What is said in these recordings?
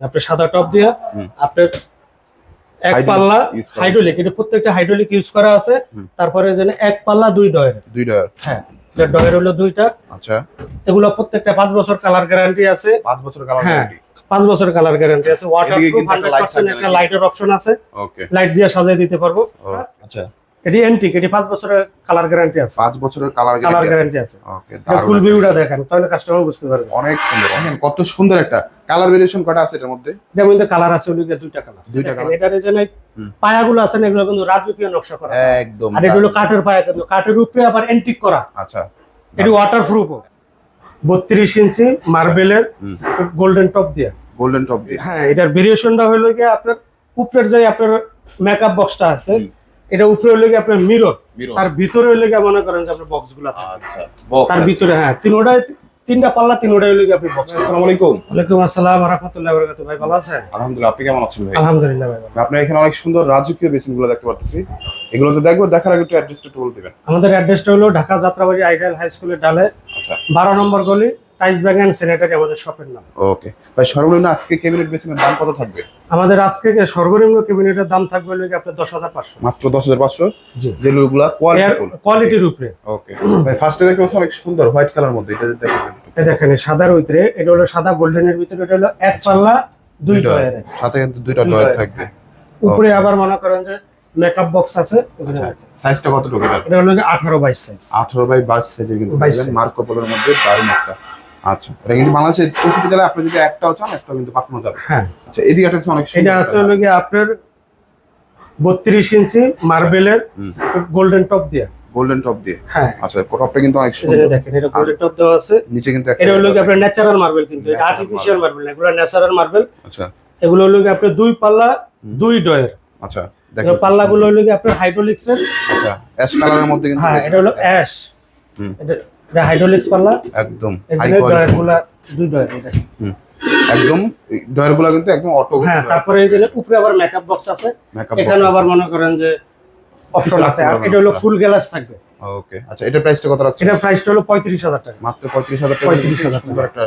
আপনার সাদা টপ দিয়ে। আপনার এক পাল্লা হাইড্রোলিক এটা প্রত্যেকটা হাইড্রোলিক ইউজ করা আছে। তারপরে যেন এক পাল্লা দুই ডয়ের। দুই ডয়ার। হ্যাঁ এটা ডয়ের হলো দুইটা। আচ্ছা। এগুলো প্রত্যেকটা পাঁচ বছর কালার গ্যারান্টি আছে। পাঁচ বছর কালার হ্যাঁ। পাঁচ বছর কালার গ্যারান্টি আছে। ওয়াটার প্রুফ একটা লাইটের অপশন আছে। ওকে লাইট দিয়ে সাজিয়ে দিতে পারব। আচ্ছা। এটি এন্টিক এটি পাঁচ বছরের কালার গ্যারান্টি আছে। পাঁচ বছরের কালার কালার গ্যারান্টি আছে। ওকে ফুল ভিউটা দেখেন তাহলে কাস্টমার বুঝতে পারবে। অনেক সুন্দর দেখেন কত সুন্দর একটা কালার ভেরিয়েশন কটা আছে এটার মধ্যে? এটার মধ্যে কালার আছে ওই দুইটা কালার দুইটা। এটার এই যে পায়াগুলো আছে এগুলো কিন্তু রাজকীয় নকশা করা। একদম আর এটা হলো কাঠের পায়া কিন্তু কাঠের উপরে আবার এন্টিক করা। আচ্ছা। এটি ওয়াটার প্রুফ বত্রিশ ইঞ্চি মার্বেলের গোল্ডেন টপ দিয়ে। গোল্ডেন টপ দিয়ে। হ্যাঁ এটার ভেরিয়েশনটা হলো গিয়ে আপনার উপরের যে আপনার মেকআপ বক্সটা আছে। এটা উপরে হলো গিয়ে আপনার মিরর তার ভিতরে হলো গিয়ে মনে করেন যে আপনার বক্সগুলা থাকে। আচ্ছা বক্স তার ভিতরে হ্যাঁ তিনোটায় তিনটা পাল্লা তিনোটাই হলো আপনি বক্স আসসালামু আলাইকুম ওয়ালাইকুম আসসালাম রহমতুল্লাহ বরকাত ভাই ভালো আছেন? আলহামদুলিল্লাহ আপনি কেমন আছেন ভাই? আলহামদুলিল্লাহ ভাই ভালো। আপনার এখানে অনেক সুন্দর রাজকীয় বেসিনগুলো দেখতে পারতেছি। এগুলো তো দেখব দেখার আগে একটু অ্যাড্রেসটা একটু বলে দিবেন। আমাদের অ্যাড্রেসটা হলো ঢাকা যাত্রাবাড়ি আইডিয়াল হাই স্কুলের ডালে আচ্ছা। বারো নম্বর গলি টাইস ব্যাগ স্যানিটারি আমাদের শপের নাম। ওকে। ভাই সর্বনিম্ন আজকে ক্যাবিনেট দাম কত থাকবে? আমাদের আজকে সর্বনিম্ন ক্যাবিনেটের দাম থাকবে হলো আপনার দশ হাজার পাঁচশো। মাত্র দশ হাজার পাঁচশো? যেগুলো কোয়ালিটির উপরে। ওকে। ভাই ফার্স্টে দেখতে পাচ্ছি অনেক সুন্দর হোয়াইট কালার মধ্যে এটা এই দেখেন সাদার ভিতরে এটা হলো সাদা গোল্ডেনের ভিতরে এটা হলো এক পাল্লা দুই ডয়ের। সাথে কিন্তু দুইটা ডয়ার। থাকবে। উপরে আবার মনে করেন যে মেকআপ বক্স আছে আচ্ছা। সাইজটা কতটুকু এটা? এটা হলো আঠারো বাইশ সাইজ আঠারো বাই বাইশ সাইজের কিন্তু 22। মার্কো পোলোর মধ্যে দারুণ একটা। আচ্ছা এটা কিন্তু বাংলাদেশের চৌষট্টি জেলায় আপনি যদি একটাও চান একটা কিন্তু পাঠানো যাবে। হ্যাঁ। আচ্ছা এদিকে একটা অনেক এটা আছে হলো গিয়ে আপনার বত্রিশ ইঞ্চি মার্বেলের গোল্ডেন টপ দিয়ে। গোল্ডেন টপ দিয়ে। হ্যাঁ। আচ্ছা টপটা কিন্তু অনেক সুন্দর। দেখেন এটা গোল্ডেন টপ দেওয়া আছে। নিচে কিন্তু এটা হলো গিয়ে আপনার ন্যাচারাল মার্বেল কিন্তু এটা আর্টিফিশিয়াল মার্বেল না এগুলো ন্যাচারাল মার্বেল আচ্ছা। এগুলো হলো গিয়ে আপনার দুই পাল্লা দুই ডয়ের। আচ্ছা দেখেন। পাল্লাগুলো হলো গিয়ে আপনার হাইড্রোলিক্স এর। আচ্ছা অ্যাশ কালারের মধ্যে কিন্তু হ্যাঁ এটা হলো অ্যাশ হুম। এটা এটা হাইড্রোলিক্স পাল্লা? একদম হাই দুই ডয়ের এটা। একদম কিন্তু একদম অটো হ্যাঁ তারপরে এই যে উপরে আবার মেকআপ বক্স আছে এখানে আবার মনে করেন যে অপশন আছে। আর এটা হলো ফুল গ্লাস থাকবে। ওকে আচ্ছা এটার প্রাইসটা কত রাখছেন? এটা প্রাইসটা হলো পঁয়ত্রিশ হাজার টাকা। মাত্র পঁয়ত্রিশ হাজার টাকা। 35,000 সুন্দর একটা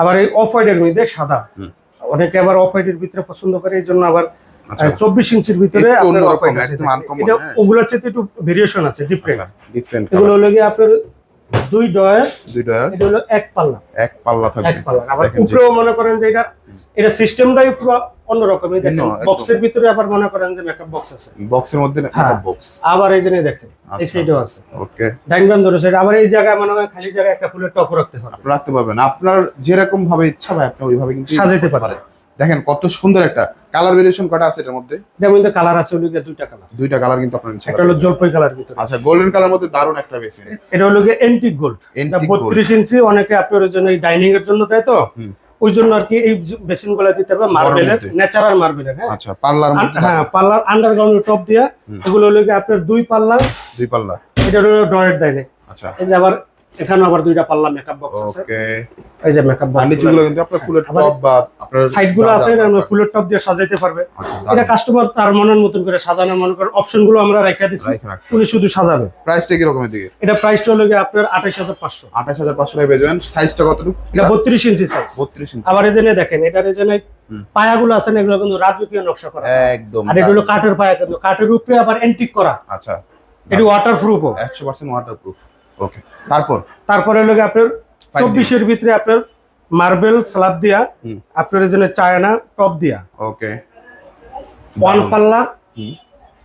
আবার এই অফ হোয়াইটের মধ্যে সাদা। হুম। অনেকে আবার অফ হোয়াইটের ভিতরে পছন্দ করে এই জন্য আবার আচ্ছা। চব্বিশ ইঞ্চির ভিতরে এটা হ্যাঁ। ওগুলোর চেয়ে একটু ভেরিয়েশন আছে ডিফারেন্ট ডিফারেন্ট এগুলো হলো গিয়ে আপনার দুই ডয়ের দুই ডয়ার এটা হলো এক পাল্লা। এক পাল্লা এক পাল্লা। আবার উপরেও মনে করেন যে এটা এটা সিস্টেমটাই পুরো অন্যরকম এই দেখেন বক্সের ভিতরে আবার মনে করেন যে মেকআপ বক্স আছে। বক্সের মধ্যে হ্যাঁ। বক্স আবার এই জন্য দেখেন এই আচ্ছা। সাইডেও আছে। ওকে ডাইন বাম ধরে সাইড আবার এই জায়গায় মনে করেন খালি জায়গায় একটা ফুলের টপ রাখতে রাখতে পারবেন। আপনার যেরকম ভাবে ইচ্ছা ভাই আপনি ওইভাবে কিন্তু করতে পারেন। দেখেন কত সুন্দর একটা কালার ভেরিয়েশন কটা আছে এটার মধ্যে? এটার মধ্যে কালার আছে হলো দুইটা কালার দুইটা কালার কিন্তু আপনার ইচ্ছা একটা হলো জলপাই কালার ভিতরে। আচ্ছা গোল্ডেন কালার মধ্যে দারুণ একটা বেসিন এটা হলো গিয়ে এন্টিক গোল্ড এটা এন্টিক গোল্ড বত্রিশ ইঞ্চি অনেকে আপনার জন্য এই ডাইনিং এর জন্য তাই তো। ওই জন্য আর কি এই বেসিনগুলা দিতে পারবে মার্বেলের। ন্যাচারাল মার্বেলের হ্যাঁ। আচ্ছা পাল্লার মধ্যে হ্যাঁ পাল্লার আন্ডারগ্রাউন্ড টপ দিয়া। এগুলো হলো গিয়ে আপনার দুই পাল্লা। দুই পাল্লা। এটা হলো ডয়ের ডাইনে আচ্ছা। এই যে আবার এখানে আবার দুইটা পাল্লা মেকআপ বক্স আছে। ওকে এই যে মেকআপ বক্সগুলো। কিন্তু আপনার ফুলের টপ বা আপনার সাইডগুলো আছে আমরা ফুলের টপ দিয়ে সাজাইতে পারবে। আচ্ছা এটা কাস্টমার তার মনের মতন করে সাজানোর মনে করেন অপশনগুলো আমরা রেখে রাখছি। উনি শুধু সাজাবে। প্রাইসটা কি রকমের দিকে এটা প্রাইসটা হলো গিয়ে আপনার আঠাশ হাজার পাঁচশো। আঠাশ হাজার পাঁচশো টাকা পেয়ে যাবেন সাইজটা কতটুকু? এটা বত্রিশ ইঞ্চি সাইজ বত্রিশ ইঞ্চি। আবার এই যে নে দেখেন এটা এই যে নে হুম। পায়াগুলো আছে এগুলো কিন্তু রাজকীয় নকশা করা। একদম আর এটা হলো কাঠের পায়া কিন্তু কাঠের উপরে আবার এন্টিক করা। আচ্ছা। এটা ওয়াটার প্রুফও একশো পার্সেন্ট ওয়াটার প্রুফ ওকে তারপর? তারপরে হলো আপনার চব্বিশের ভিতরে আপনার মার্বেল স্ল্যাব দিয়া আপনার জন্য চায়না টপ দিয়া। ওকে ওয়ান পাল্লা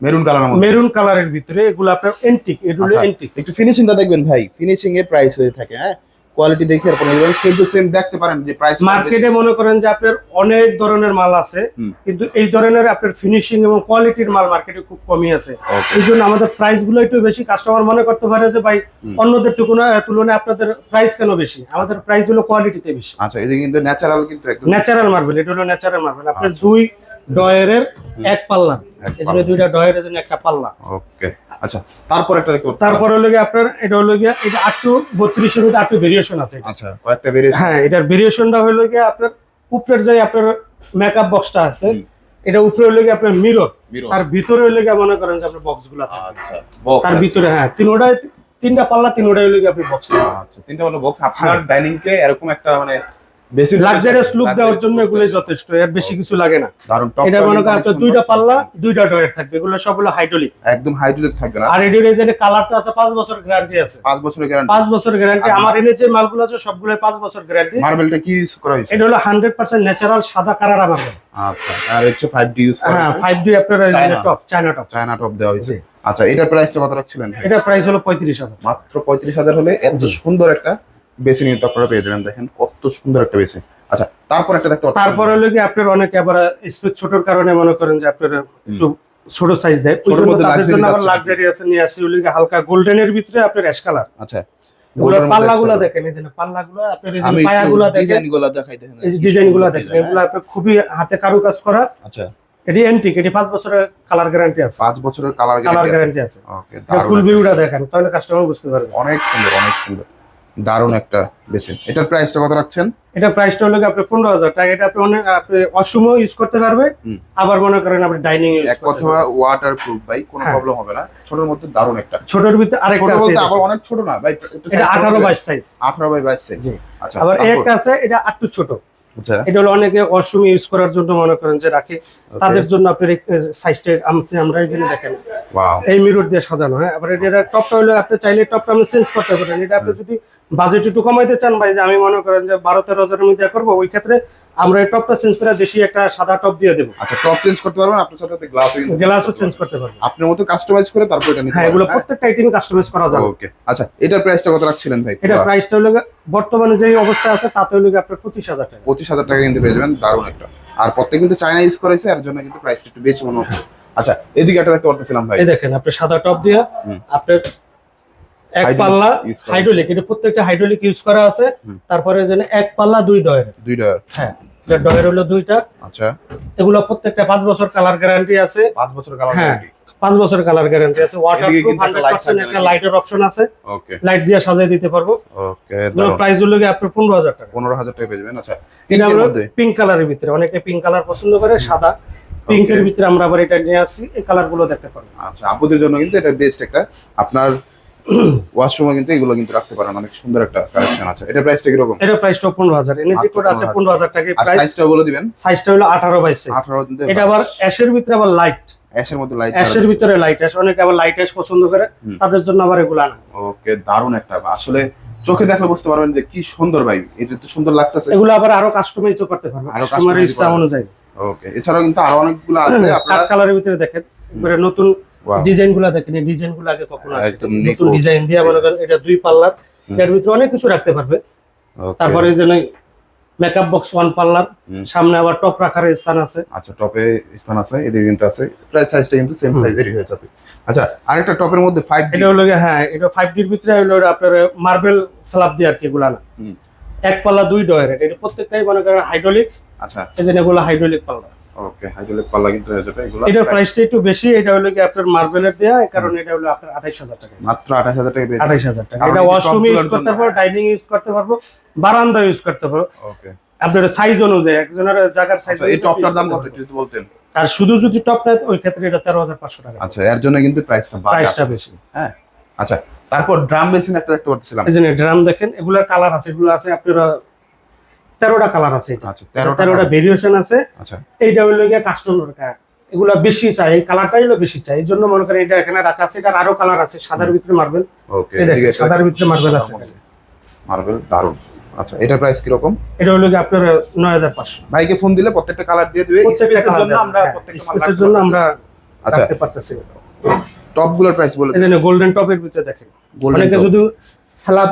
মেরুন কালার মেরুন কালারের ভিতরে এগুলো আপনার এন্টিক এগুলো আচ্ছা, এন্টিক একটু ফিনিশিংটা দেখবেন ভাই। ফিনিশিং এ প্রাইস হয়ে থাকে হ্যাঁ? কোয়ালিটি দেখে আর কোনো সেম টু সেম দেখতে পারেন যে প্রাইস মার্কেটে মনে করেন যে আপনার অনেক ধরনের মাল আছে কিন্তু এই ধরনের আপনার ফিনিশিং এবং কোয়ালিটির মাল মার্কেটে খুব কমই আছে। এই জন্য আমাদের প্রাইসগুলো একটু বেশি। কাস্টমার মনে করতে পারে যে ভাই। অন্যদের তুলনায় তুলনায় আপনাদের প্রাইস কেন বেশি? আমাদের প্রাইস হলো কোয়ালিটিতে বেশি। আচ্ছা এদিকে কিন্তু ন্যাচারাল কিন্তু একদম ন্যাচারাল মার্বেল এটা হলো ন্যাচারাল মার্বেল আপনার আচ্ছা। দুই ডয়ের এক পাল্লা। এই জন্য দুইটা ডয়ের জন্য একটা পাল্লা। ওকে আচ্ছা তারপর একটা দেখতে। তারপর হলো গিয়ে আপনার এটা হলো গিয়ে এটা আটটু বত্রিশের মধ্যে আটটু ভেরিয়েশন আছে আচ্ছা কয়েকটা ভেরিয়েশন হ্যাঁ এটার ভেরিয়েশনটা হলো গিয়ে আপনার উপরের যে আপনার মেকআপ বক্সটা আছে এটা উপরে হলো গিয়ে আপনার মিরর তার ভিতরে হলো গিয়ে মনে করেন যে আপনার বক্সগুলা থাকে। আচ্ছা তার ভিতরে হ্যাঁ তিনোটায় তিনটা পাল্লা তিনোটাই হলো গিয়ে আপনি বক্স আচ্ছা তিনটা হলো বক্স আপনার ডাইনিং কে এরকম একটা মানে বেশি লাক্সারিয়াস লুক দেওয়ার জন্য এগুলো যথেষ্ট এর বেশি কিছু লাগে না। টপ এটা মনে করেন আপনার দুইটা পাল্লা দুইটা ডয়ের থাকবে এগুলো সব হলো হাইড্রোলিক একদম হাইড্রোলিক থাকবে না। আর এডির এই যে কালারটা আছে পাঁচ বছর গ্যারান্টি আছে। পাঁচ বছরের গ্যারান্টি পাঁচ বছর গ্যারান্টি আমার এনে যে মালগুলো আছে সবগুলো পাঁচ বছর গ্যারান্টি মার্বেলটা কি ইউজ করা হয়েছে? এটা হলো হান্ড্রেড পার্সেন্ট ন্যাচারাল সাদা কালার আমার আচ্ছা আর হচ্ছে 5D ইউজ করা হ্যাঁ হয়েছে। ফাইভ ডি আপনার China. Top China top China top দেওয়া হয়েছে। আচ্ছা এটার প্রাইসটা কত রাখছিলেন এটা প্রাইস হলো পঁয়ত্রিশ হাজার। মাত্র পঁয়ত্রিশ হাজার হলে এত সুন্দর একটা বেসিন কিন্তু আপনারা পেয়ে যাবেন দেখেন কত সুন্দর একটা বেসিন আচ্ছা তারপর একটা দেখতে। তারপরে হলো কি আপনার অনেকে আবার স্পেস ছোটর কারণে মনে করেন যে আপনার একটু ছোট সাইজ দেয়। ছোটোর মধ্যে luxury আবার লাক্সারি আছে নিয়ে আসি ওই হালকা গোল্ডেনের ভিতরে আপনার অ্যাশ কালার আচ্ছা এগুলোর পাল্লাগুলো দেখেন এই যে পাল্লাগুলো আপনার এই যে পায়াগুলো দেখেন। ডিজাইনগুলো দেখাই দেখেন এই যে কি ডিজাইনগুলো সুন্দর দেখেন এগুলো হ্যাঁ? আপনার খুবই হাতে কারুকাজ করা। আচ্ছা। এটি অ্যান্টিক এটি পাঁচ বছরের কালার গ্যারান্টি আছে। পাঁচ বছরের কালার কালার গ্যারান্টি আছে। ওকে ফুল ভিউটা দেখেন তাহলে কাস্টমার বুঝতে পারবে। অনেক সুন্দর অনেক সুন্দর। দারুণ একটা বেসিন এটার প্রাইসটা কত রাখছেন? এটা প্রাইসটা হলো কি আপনার পনেরো হাজার। টাকা এটা আপনি অনেক আপনি অসময় ইউজ করতে পারবে আবার মনে করেন আপনি ডাইনিং ইউজ এক কথা ওয়াটার প্রুফ ভাই কোনো হ্যাঁ। প্রবলেম হবে না। ছোটর মধ্যে দারুণ একটা। ছোটর ভিতরে আরেকটা আছে। আবার অনেক ছোট না ভাই এটা আঠারো বাইশ সাইজ আঠারো বাই বাইশ সাইজ জি। আচ্ছা আবার? একটা আছে এটা একটু ছোট। আচ্ছা। এটা হলো অনেকে অসময় ইউজ করার জন্য মনে করেন যে রাখে। তাদের জন্য আপনার সাইজটা আমরা জন্য দেখেন। এই মিরর দিয়ে সাজানো হ্যাঁ? আবার এটা টপটা হলে আপনি চাইলে টপটা আপনি চেঞ্জ করতে পারেন। এটা আপনি যদি বাজেট একটু কমাইতে চান ভাই যে আমি মনে করেন যে বারো তেরো হাজারের মধ্যে করব ওই ক্ষেত্রে আমরা এই টপটা চেঞ্জ করে দেশি একটা সাদা টপ দিয়ে দেবো। আচ্ছা টপ চেঞ্জ করতে পারবেন আপনার সাথে গ্লাস গ্লাসও চেঞ্জ করতে পারব আপনার মতো কাস্টমাইজ করে তারপর এটা নিতে হ্যাঁ এগুলো প্রত্যেকটা আইটেম কাস্টমাইজ করা যাবে। ওকে আচ্ছা এটার প্রাইসটা কত রাখছিলেন ভাই? এটা প্রাইসটা হলো বর্তমানে যে অবস্থা আছে তাতে হলো আপনার পঁচিশ হাজার টাকা। পঁচিশ হাজার টাকা কিন্তু পেয়ে যাবেন দারুণ একটা। আর প্রত্যেক কিন্তু চায়না ইউজ করেছে এর জন্য কিন্তু প্রাইসটা একটু বেশি মনে হচ্ছে। আচ্ছা এদিকে একটা দেখতে পারতেছিলাম ভাই। এই দেখেন আপনি সাদা টপ দিয়ে। আপনার এক পাল্লা হাইড্রোলিক এটা প্রত্যেকটা হাইড্রোলিক ইউজ করা আছে। তারপরে যেন এক পাল্লা দুই ডয়ের হ্যাঁ এটা ডয়ের হলো দুইটা। আচ্ছা। এগুলো প্রত্যেকটা পাঁচ বছর কালার গ্যারান্টি আছে। পাঁচ বছর কালার হ্যাঁ পাঁচ বছর কালার গ্যারান্টি আছে। ওয়াটার এদিকে প্রুফ একটা? লাইটের অপশন আছে। ওকে লাইট দিয়ে সাজিয়ে দিতে পারব। ওকে প্রাইস হলো আপনার পনেরো হাজার টাকা। পেয়ে যাবেন। আচ্ছা পিঙ্ক কালারের ভিতরে। অনেকে পিঙ্ক কালার পছন্দ করে সাদা। পিঙ্কের. ভিতরে আমরা আবার এটা নিয়ে আসছি এই কালারগুলো দেখতে পারব। আচ্ছা আপুদের জন্য কিন্তু এটা বেস্ট একটা আপনার ওয়াশরুমে কিন্তু এগুলো কিন্তু রাখতে পারেন অনেক সুন্দর একটা কালেকশন আছে। এটা প্রাইসটা কীরকম? এটা প্রাইসটা পনেরো হাজার এনে যে মাত্র কোড আছে 15,000 টাকা প্রাইস সাইজটা বলে দিবেন। সাইজটা হলো আঠারো বাই সাইজ আঠারো এটা আবার অ্যাশের ভিতরে আবার লাইট অ্যাশের মধ্যে লাইট অ্যাশের ভিতরে লাইট অ্যাশ অনেকে আবার লাইট অ্যাশ পছন্দ করে তাদের জন্য আবার এগুলো আনা। ওকে দারুণ একটা। আসলে চোখে দেখলে বুঝতে পারবেন যে কি সুন্দর ভাই এটা তো সুন্দর লাগতেছে। এগুলো আবার আরও কাস্টমাইজও করতে পারবে। আরও কাস্টমারের ইচ্ছা অনুযায়ী। ওকে এছাড়াও কিন্তু আরও অনেকগুলো আছে আপনারা কালারের ভিতরে দেখেন। এবারে নতুন Wow. ডিজাইনগুলা দেখেন এই ডিজাইনগুলো আগে কখনো আসে একদম নতুন ডিজাইন দিয়ে মনে করেন এটা দুই পাল্লার। এর ভিতরে অনেক কিছু রাখতে পারবে। তারপরে যে মেকআপ বক্স ওয়ান পাল্লার হুম। সামনে আবার টপ রাখার স্থান আছে। আচ্ছা টপে স্থান আছে এদিকে কিন্তু আছে। প্রাইস সাইজটা কিন্তু সেম সাইজেরই হয়ে যাবে। আচ্ছা আরেকটা টপের মধ্যে ফাইভ এটা হলো হ্যাঁ এটা ফাইভ ডির ভিতরে হলো আপনার মার্বেল স্ল্যাব দিয়ে আর কি এগুলা না। এক পাল্লা দুই ডয়ের এটা প্রত্যেকটাই মনে করেন হাইড্রোলিক্স আচ্ছা। এই যে এগুলো হাইড্রোলিক পাল্লা। ওকে হাইড্রোলিক পাল্লা কিন্তু এগুলো এটার প্রাইসটা একটু বেশি এটা হলো কি আপনার মার্বেলের দেয়া এই এটা হলো আপনার আঠাইশ হাজার টাকা। মাত্র টাকা পেয়ে যাবেন। আঠাইশ হাজার টাকা। এটা ওয়াশরুমে ইউজ করতে পারব ডাইনিং ইউজ করতে পারব বারান্দা ইউজ করতে পারব। ওকে আপনার সাইজ অনুযায়ী একজনের জায়গার সাইজ আচ্ছা এই টপটার দাম কত একটু বলতেন? আর শুধু যদি টপ নেয় ওই ক্ষেত্রে এটা তেরো হাজার পাঁচশো টাকা। আচ্ছা এর জন্য কিন্তু প্রাইসটা প্রাইসটা। বেশি হ্যাঁ। আচ্ছা তারপর ড্রাম বেসিন একটা দেখতে পাচ্ছিলাম এই জন্য ড্রাম দেখেন এগুলার কালার আছে এগুলো আছে আপনার তেরোটা কালার আছে এটা। আচ্ছা তেরোটা ভেরিয়েশন আছে। আচ্ছা। এইটা হইল গিয়ে কাস্টমার এগুলা বেশি চাই এই কালারটাই হলো বেশি চাই। এই জন্য মনে করেন এটা এখানে রাখা আছে এটার আরও কালার আছে সাদার ভিতরে মার্বেল সাদার ভিতরে মার্বেল আছে মার্বেল দারুণ আচ্ছা এটার প্রাইস কীরকম? এটা হলো গিয়ে আপনার নয় হাজার পাঁচশো। ভাইকে ফোন দিলে প্রত্যেকটা কালার দিয়ে দিবে স্পেসের জন্য আমরা হ্যাঁ, প্রত্যেকটা স্পেসের জন্য আমরা আচ্ছা। রাখতে পারতেছি। টপগুলোর প্রাইস বলে জন্য গোল্ডেন টপের ভিতরে দেখেন। গোল্ডেন অনেকে যদি স্ল্যাব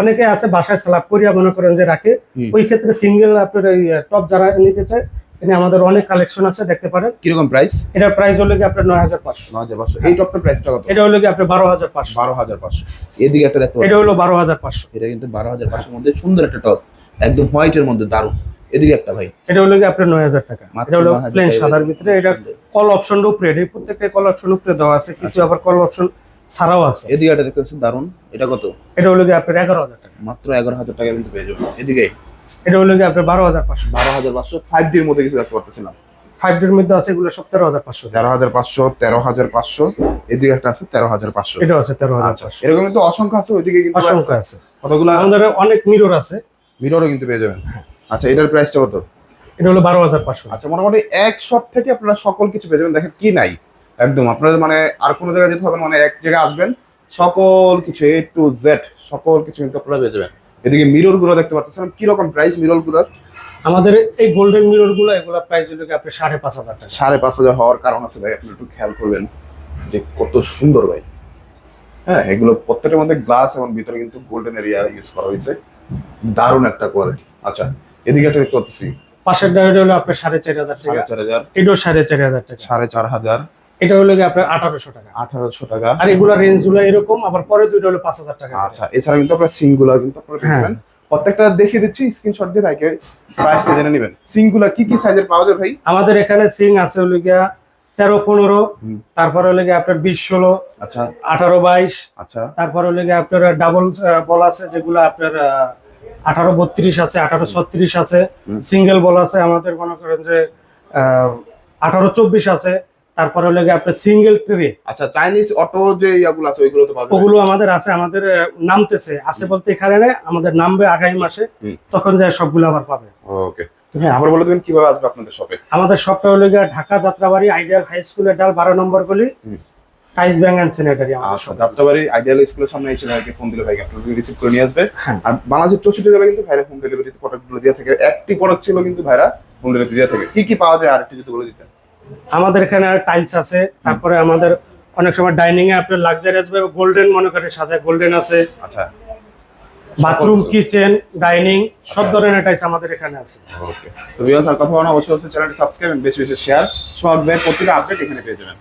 অনেকে আছে বাসায় স্ল্যাব করিয়া মনে করেন যে রাখে। ওই ক্ষেত্রে সিঙ্গেল আপনার টপ যারা নিতে চায় এখানে আমাদের অনেক কালেকশন আছে দেখতে পারেন। কীরকম প্রাইস এটার প্রাইস হলো কি আপনার নয় হাজার পাঁচশো। নয় হাজার পাঁচশো। এই টপটার প্রাইসটা কত? এটা হলো কি আপনার বারো হাজার পাঁচশো। বারো হাজার পাঁচশো। এদিকে একটা দেখতে এটা হলো বারো হাজার পাঁচশো। এটা কিন্তু বারো হাজার পাঁচশোর মধ্যে সুন্দর একটা টপ একদম হোয়াইটের মধ্যে দারুণ এদিকে একটা ভাই। এটা হলো কি আপনার নয় হাজার টাকা। মাত্র এটা হলো 9,000 প্লেন সাদার ভিতরে। এটা কল অপশন উপরে। প্রত্যেকটা কল অপশন উপরে দেওয়া আছে। কিছু আচ্ছা। আবার কল অপশন ছাড়াও আছে। এদিকে একটা দেখতে পাচ্ছি দারুণ এটা কত? এটা হলো কি আপনার এগারো হাজার টাকা। মাত্র এগারো হাজার টাকা কিন্তু পেয়ে যাবেন। এদিকে? এটা হলো কি আপনার বারো হাজার পাঁচশো। বারো হাজার পাঁচশো। ফাইভ ডির মধ্যে কিছু দেখতে পারতেছিলাম ফাইভ ডির মধ্যে আছে এগুলো সব তেরো হাজার পাঁচশো। তেরো হাজার পাঁচশো তেরো হাজার পাঁচশো। এদিকে একটা আছে তেরো হাজার পাঁচশো। এটাও আছে তেরো হাজার আচ্ছা। এরকম কিন্তু অসংখ্য আছে ওইদিকে কিন্তু অসংখ্য আছে। কতগুলো? আমাদের অনেক মিরর আছে। মিররও কিন্তু পেয়ে যাবেন। আচ্ছা এটার প্রাইসটা কত? এটা হলো বারো হাজার পাঁচশো। আচ্ছা মোটামুটি এক শপ থেকে আপনারা সকল কিছু পেয়ে যাবেন। দেখেন কি নাই। একদম। আপনাদের মানে আর কোনো জায়গায় যেতে হবে মানে এক জায়গায় আসবেন সকল কিছু এ টু জেড সকল কিছু কিন্তু আপনারা পেয়ে যাবেন। এদিকে মিররগুলো দেখতে পাচ্ছেন কি রকম প্রাইস মিররগুলোর? আমাদের এই গোল্ডেন মিররগুলো এগুলো প্রাইস হলো কি আপনি সাড়ে পাঁচ হাজার টাকা। সাড়ে পাঁচ হাজার হওয়ার কারণ আছে ভাই আপনি একটু খেয়াল করবেন যে কত সুন্দর ভাই। হ্যাঁ এগুলো প্রত্যেকটার মধ্যে গ্লাস এবং ভিতরে কিন্তু গোল্ডেন এরিয়া ইউজ করা হয়েছে। দারুণ একটা কোয়ালিটি আচ্ছা এদিকে একটা দেখতে পাচ্ছি। পাশের ডায়রি হলো আপনার সাড়ে চার হাজার টাকা। সাড়ে চার হাজার। এটাও সাড়ে চার হাজার টাকা। সাড়ে চার হাজার। এটা হলো কি আপনার আঠারোশো টাকা। আঠারোশো টাকা। আর এগুলো রেঞ্জগুলো এরকম আবার পরে দুইটা হলো পাঁচ হাজার টাকা। আচ্ছা এছাড়া কিন্তু আপনার সিঙ্গুলার কিন্তু আপনারা পেয়ে হ্যাঁ। প্রত্যেকটা দেখিয়ে দিচ্ছি স্ক্রিনশট দিয়ে ভাইকে প্রাইসটা জেনে নেবেন। সিঙ্গুলার কি কি সাইজের পাওয়া যায় ভাই? আমাদের এখানে সিং আছে হলো গিয়া তেরো পনেরো। তারপরে হলো গিয়ে আপনার বিশ ষোলো আচ্ছা। আঠারো বাইশ আচ্ছা। তারপরে হলো গিয়ে আপনার ডাবল বল আছে যেগুলো আপনার আঠারো বত্রিশ আছে আঠারো ছত্রিশ আছে। সিঙ্গেল বল আছে আমাদের মনে করেন যে আঠারো চব্বিশ আছে। তারপরে হলো গিয়ে আপনার সিঙ্গেল ট্রে আচ্ছা চাইনিজ অটো যে ইয়াগুলো আছে ওইগুলো তো যাবে ওগুলো আমাদের আছে আমাদের নামতেছে। আছে বলতে এখানে আমাদের নামবে আগামী মাসে। তখন যায় সবগুলো আবার পাবে। ওকে তো ভাই আবার বলে দেবেন কীভাবে আসবে আপনাদের শপে আমাদের সবটা হলো গিয়ে ঢাকা যাত্রাবাড়ি আইডিয়াল হাই স্কুলের ডাল বারো নম্বর গলি। টাইস ব্যাংক অ্যান্ড স্যানিটারি আচ্ছা। যাত্রাবাড়ি আইডিয়াল স্কুলের সামনে এসে ভাইকে ফোন দিলে ভাইকে আপনাকে রিসিভ করে নিয়ে আসবে। হ্যাঁ। আর বাংলাদেশের চৌষট্টি জেলায় কিন্তু ভাইরা হোম ডেলিভারি প্রোডাক্টগুলো দিয়ে থাকে। একটি প্রোডাক্ট ছিল কিন্তু ভাইরা হোম ডেলিভারি দিয়ে থাকে। কি কি পাওয়া যায় আর একটু যদি বলে দিতেন। আমাদের এখানে টাইলস আছে তারপরে আমাদের অনেক সময় ডাইনিং এ আপনার লাক্সারিয়াস ভাবে গোল্ডেন মনে করে সাজায় গোল্ডেন আছে। আচ্ছা। বাথরুম। কিচেন ডাইনিং সব ধরনের টাইলস আমাদের এখানে আছে। ওকে তো ভিউয়ার্স আর কথা বলা অবশ্যই অবশ্যই চ্যানেলটি সাবস্ক্রাইব বেশি বেশি শেয়ার সব প্রতিটা আপডেট এখানে পেয়ে যাবেন।